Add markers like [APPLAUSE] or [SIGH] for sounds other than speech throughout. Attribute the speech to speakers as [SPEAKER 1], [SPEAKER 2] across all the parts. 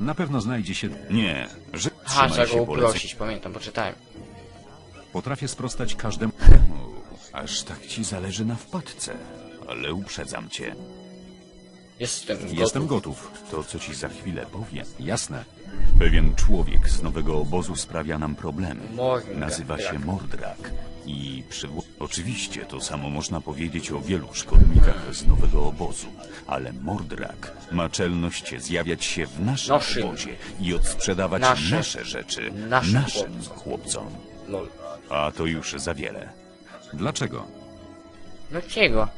[SPEAKER 1] Na pewno znajdzie się...
[SPEAKER 2] Nie, że
[SPEAKER 3] Ha,
[SPEAKER 2] trzymaj
[SPEAKER 3] trzeba go uprosić, pamiętam, poczytałem.
[SPEAKER 1] Potrafię sprostać każdemu...
[SPEAKER 2] Aż tak ci zależy na wpadce. Ale uprzedzam cię.
[SPEAKER 3] Jestem gotów.
[SPEAKER 1] Jestem gotów.
[SPEAKER 2] To, co ci za chwilę powiem.
[SPEAKER 1] Jasne.
[SPEAKER 2] Pewien człowiek z nowego obozu sprawia nam problemy. Nazywa się Mordrak. I przywo... Oczywiście to samo można powiedzieć o wielu szkodnikach z nowego obozu. Ale Mordrak ma czelność zjawiać się w naszym
[SPEAKER 3] Naszym.
[SPEAKER 2] obozie i odsprzedawać
[SPEAKER 3] Nasze.
[SPEAKER 2] nasze rzeczy
[SPEAKER 3] Naszym
[SPEAKER 2] naszym
[SPEAKER 3] chłopcom. Lol.
[SPEAKER 2] A to już za wiele.
[SPEAKER 1] Dlaczego?
[SPEAKER 3] Dlaczego?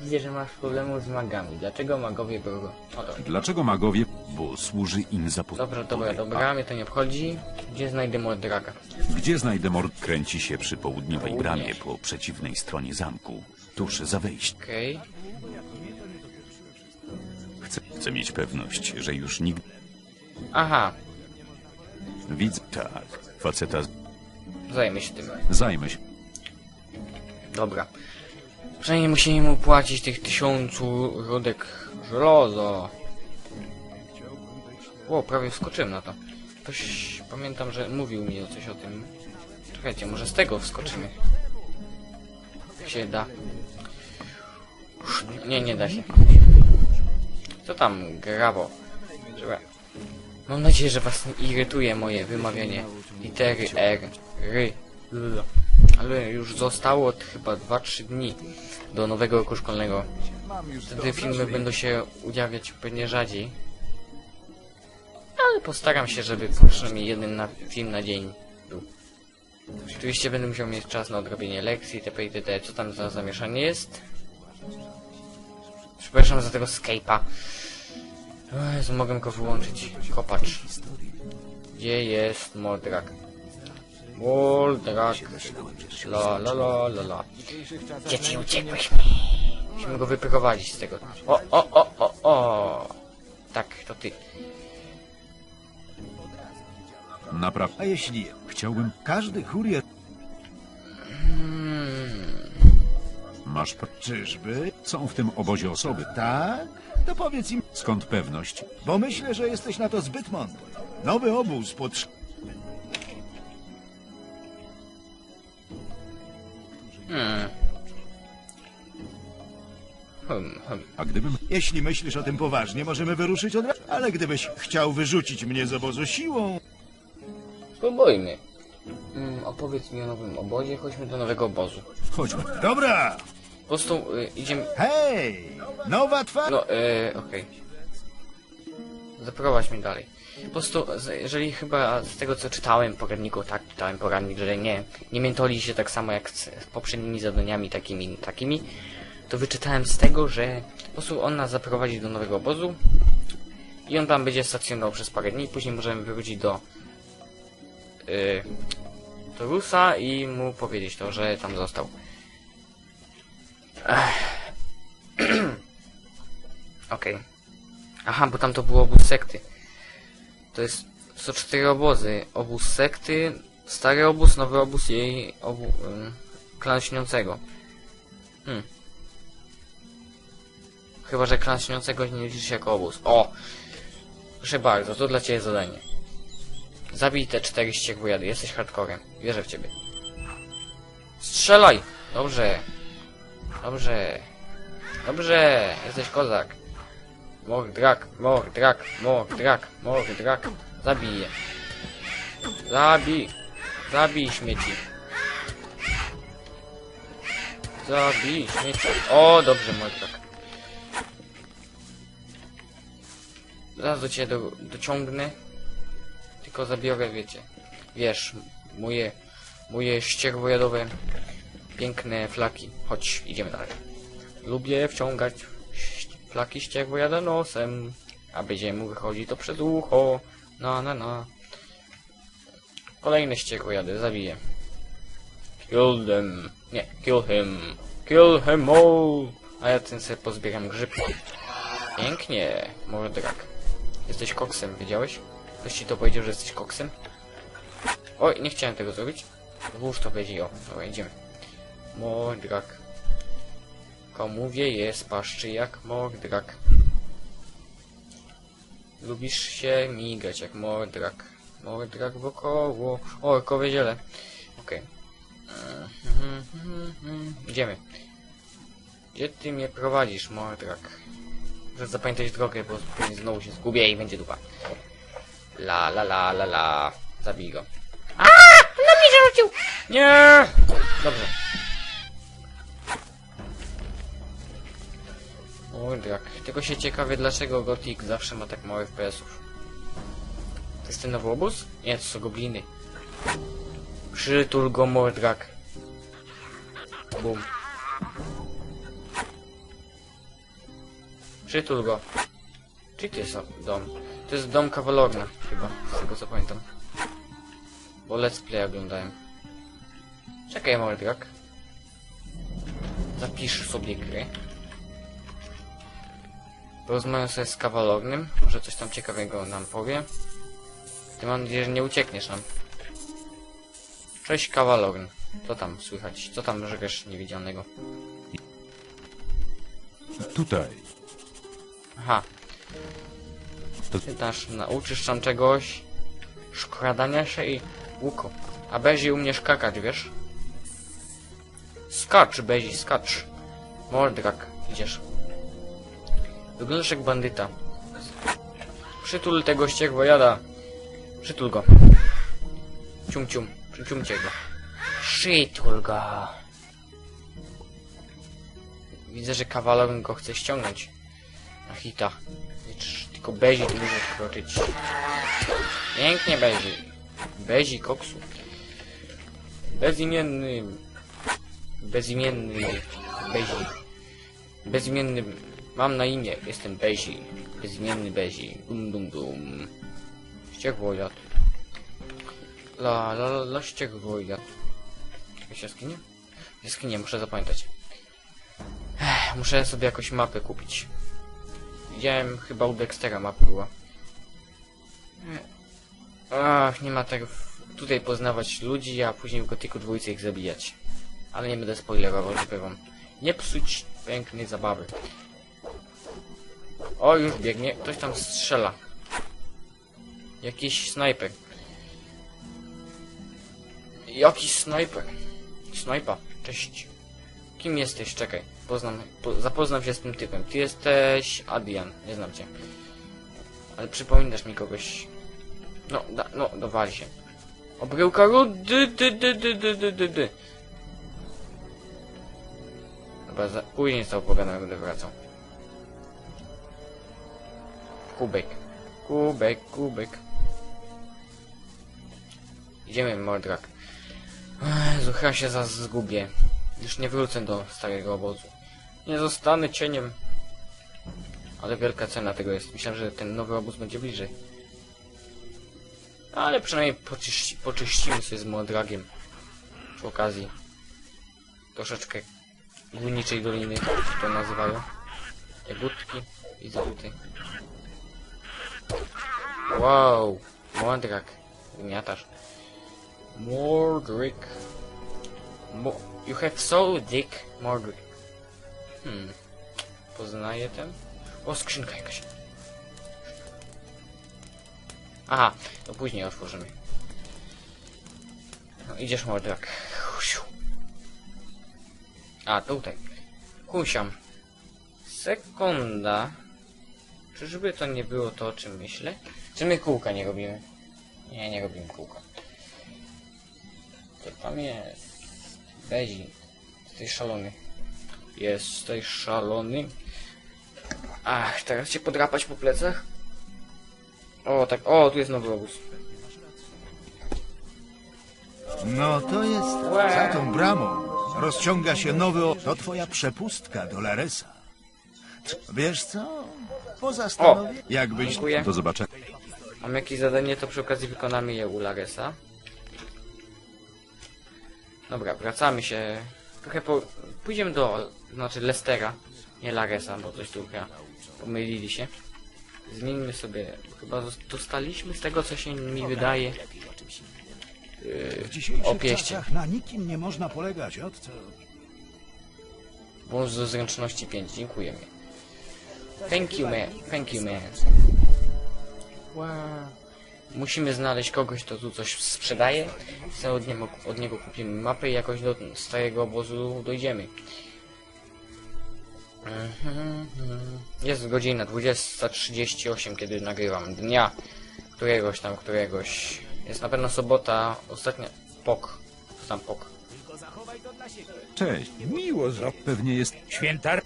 [SPEAKER 3] Widzę, że masz problemu z magami. Dlaczego magowie. O, dobra.
[SPEAKER 1] Dlaczego magowie...
[SPEAKER 2] Bo służy im za
[SPEAKER 3] Dobra, dobra,
[SPEAKER 2] podpowiedź.
[SPEAKER 3] dobra, mnie to nie obchodzi. Gdzie znajdę Mordraga?
[SPEAKER 1] Gdzie znajdę mord...
[SPEAKER 2] Kręci się przy południowej bramie po przeciwnej stronie zamku, tuż za wejściem.
[SPEAKER 3] Okej.
[SPEAKER 2] Chcę, chcę mieć pewność, że już nigdy...
[SPEAKER 3] Aha,
[SPEAKER 2] Widzę... Tak, faceta... z-
[SPEAKER 3] zajmę się tym.
[SPEAKER 1] Zajmę się.
[SPEAKER 3] Dobra. Przynajmniej musimy mu płacić tych tysiącu rudek żelaza. Ło, prawie wskoczyłem na to. Ktoś, pamiętam, że mówił mi o coś o tym. Czekajcie, może z tego wskoczymy. Jak się da. Nie, nie da się. Co tam, grawo? Żeby... Mam nadzieję, że was nie irytuje moje wymawianie litery R, R, L. Ale już zostało chyba 2-3 dni do nowego roku szkolnego. Wtedy filmy będą się ujawiać pewnie rzadziej. Ale postaram się, żeby przynajmniej jeden na, film na dzień był. Oczywiście będę musiał mieć czas na odrobienie lekcji, itp. itd. Co tam za zamieszanie jest? Przepraszam za tego Skype'a. Jezu, mogę go wyłączyć. Kopacz. Gdzie jest Mordrak? Mordrak. La la la la la. Dzieci, uciekłeś mi. Musimy go wyprowadzić z tego. O, o, o, o, o. Tak, to ty.
[SPEAKER 1] Naprawdę.
[SPEAKER 4] A jeśli
[SPEAKER 1] Chciałbym...
[SPEAKER 4] każdy kurier...
[SPEAKER 1] Masz... pr-
[SPEAKER 4] Czyżby?
[SPEAKER 1] Są w tym obozie osoby.
[SPEAKER 4] Tak? To powiedz im,
[SPEAKER 1] Skąd pewność?
[SPEAKER 4] bo myślę, że jesteś na to zbyt mądry. Nowy obóz pod...
[SPEAKER 3] Hmm. Hmm, hmm.
[SPEAKER 1] A gdybym...
[SPEAKER 4] Jeśli myślisz o tym poważnie, możemy wyruszyć od razu. Ale gdybyś chciał wyrzucić mnie z obozu siłą...
[SPEAKER 3] Spróbujmy. Hmm, opowiedz mi o nowym obozie, chodźmy do nowego obozu.
[SPEAKER 1] Chodźmy.
[SPEAKER 4] Dobra!
[SPEAKER 3] Po prostu y, idziemy...
[SPEAKER 4] Hej! Nowa twarz...
[SPEAKER 3] No, y, okej. Zaprowadź mnie dalej. Po prostu, z- jeżeli chyba z tego co czytałem poradniku, tak, czytałem poradnik, że nie, nie miętoli się tak samo jak z, z poprzednimi zadaniami takimi, takimi, to wyczytałem z tego, że po prostu on nas zaprowadzi do nowego obozu i on tam będzie stacjonował przez parę dni, później możemy wrócić do y, i mu powiedzieć to, że tam został. [CLEARS THROAT] Okej. Aha, bo tam to był obóz sekty. To jest... Są cztery obozy. Obóz sekty, stary obóz, nowy obóz i obu... Um, klan śniącego. Hmm. Chyba, że klan śniącego nie liczy się jako obóz. O! Proszę bardzo, to dla ciebie zadanie. Zabij te cztery ścierwojady, jesteś hardcorem. Wierzę w ciebie. Strzelaj! Dobrze. Dobrze. Dobrze, jesteś kozak. Mordrak, mordrak, mordrak, mordrak. Zabij je. Zabij. Zabij śmieci. Zabij śmieci. O, dobrze, mordrak. Zaraz do ciebie do, dociągnę. Tylko zabiorę, wiecie. Wiesz, moje, moje ścierwojadowe, piękne flaki. Chodź, idziemy dalej. Lubię wciągać flaki ścierwojada nosem, a będzie mu wychodzi to przez ucho. Na, na, na. Kolejne ścierwojady, zabiję. Kill them. Nie, kill him. Kill him all. A ja ten sobie pozbieram grzybki. Pięknie, mordrak. Jesteś koksem, wiedziałeś? Ktoś ci to powiedział, że jesteś koksem? Oj, nie chciałem tego zrobić. Włóż to będzie, o. Dobra, idziemy. Mordrak. Komu wieje z paszczy jak mordrak. Lubisz się migać jak mordrak. Mordrak wokoło. O, orkowe ziele. Okej. Mhm, mhm. Idziemy. Gdzie ty mnie prowadzisz, mordrak? Muszę zapamiętać drogę, bo znowu się zgubię i będzie dupa. La la la la la. Zabij go. A! No mnie zarzucił! Nie! Dobrze. Mordrak. Tylko się ciekawię, dlaczego Gothic zawsze ma tak mało FPS-ów. To jest ten nowy obóz? Nie, to są gobliny. Przytul go, Mordrak. Bum. Przytul go. Czy to jest dom? To jest dom kawalorna, chyba, z tego co pamiętam. Bo let's play oglądałem. Czekaj, Mordrak. Zapisz sobie gry. Porozmawiam sobie z kawalornym. Może coś tam ciekawego nam powie. Ty mam nadzieję, że nie uciekniesz nam. Cześć kawalorn. Co tam słychać? Co tam żresz niewidzialnego?
[SPEAKER 2] Tutaj.
[SPEAKER 3] Aha. Ty też nauczysz tam czegoś. Szkradania się i łuku. A Bezi umie skakać, wiesz? Skacz, Bezi, skacz. Mordrak, idziesz. Wyglądasz jak bandyta. Przytul tego ścierwojada. Przytul go. Cium cium. Przyciumcie go. Przytul go. Widzę, że kawalor go chce ściągnąć. Na hita. Tylko Bezi tu może wkroczyć. Pięknie Bezi. Bezi koksu. Bezimienny. Bezimienny. Bezi. Bezimienny. Mam na imię. Jestem Bezi. Bezimienny Bezi. Dum dum dum. Ścierwojad. La la la, la ścierwojad. Jakaś jaskinia? Jaskinie, muszę zapamiętać. Ech, muszę sobie jakąś mapę kupić. Widziałem chyba u Dextera mapa była. Ach, nie ma tego. Tutaj poznawać ludzi, a później w Gotyku dwójce ich zabijać. Ale nie będę spoilerował, żeby wam nie psuć pięknej zabawy. O, już biegnie. Ktoś tam strzela. Jakiś snajper. Jakiś snajper. Snajpa. Cześć. Kim jesteś? Czekaj. Poznam, po, zapoznam się z tym typem. Ty jesteś Adrian. Nie znam cię. Ale przypominasz mi kogoś. No, da, no, dowali się. Obryłka rudy, dy, dy, dy, dy, dy, dy, dy. Dobra, za, później z tą będę wracał. Kubek. Kubek, kubek. Idziemy, Mordrak. Jezu, chyba się zaraz zgubię. Już nie wrócę do starego obozu. Nie zostanę cieniem. Ale wielka cena tego jest. Myślałem, że ten nowy obóz będzie bliżej. Ale przynajmniej poczyści, poczyścimy się z Mordragiem. Przy okazji. Troszeczkę górniczej doliny, to nazywają. Jagódki i zabuty. Wow! Mordrag. Wymiatasz. Mordrik. Mo you have so dick Mordrik. Hmm. Poznaję ten? O, skrzynka jakaś. Aha, to później otworzymy. No, idziesz Mordrak. A, tutaj. Husiam. Sekunda. Czyżby to nie było to, o czym myślę? Czy my kółka nie robimy? Nie, nie robimy kółka. To tam jest. Bezi. Jesteś szalony. Jesteś szalony. Ach, teraz cię podrapać po plecach? O, tak, o, tu jest nowy obóz.
[SPEAKER 4] No to jest za tą bramą. Rozciąga się nowy... O... To twoja przepustka do Laresa. Wiesz co? Poza stanowi... Jakbyś...
[SPEAKER 3] Dziękuję.
[SPEAKER 1] Do zobaczenia.
[SPEAKER 3] Mam jakieś zadanie, to przy okazji wykonamy je u Laresa. Dobra, wracamy się. Trochę po... Pójdziemy do, znaczy Lestera, nie Laresa, bo coś tu chyba pomylili się. Zmieńmy sobie, chyba dostaliśmy z tego, co się mi wydaje.
[SPEAKER 5] W
[SPEAKER 3] Yy,
[SPEAKER 5] dzisiejszych
[SPEAKER 3] opieście.
[SPEAKER 5] czasach na nikim nie można polegać, od co?
[SPEAKER 3] Bonus do zręczności 5, dziękujemy. Thank you man, thank you man. Wow. Musimy znaleźć kogoś, kto tu coś sprzedaje. Chcę od niego, od niego kupimy mapę i jakoś do starego obozu dojdziemy. Mhm. Jest godzina 20.38, kiedy nagrywam dnia któregoś tam, któregoś. Jest na pewno sobota, ostatnia. Pok. Co tam pok?
[SPEAKER 1] Cześć.
[SPEAKER 6] Miło za
[SPEAKER 1] Pewnie jest
[SPEAKER 6] święta.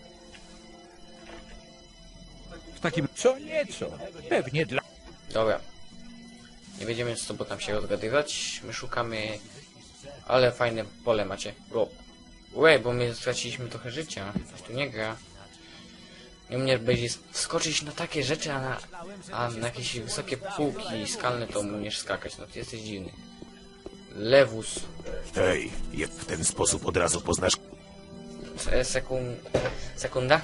[SPEAKER 1] w takim...
[SPEAKER 6] Co nieco. Pewnie dla...
[SPEAKER 3] Dobra. Nie będziemy z tobą tam się rozgadywać. My szukamy... Ale fajne pole macie. Bo... Łe, bo my straciliśmy trochę życia. Coś tu nie gra. Nie mnie będzie wskoczyć na takie rzeczy, a na, a na jakieś wysokie półki skalne to umiesz skakać. No ty jesteś dziwny. Lewus.
[SPEAKER 7] Hej, w ten sposób od razu poznasz
[SPEAKER 3] Se- Sekund... Sekunda?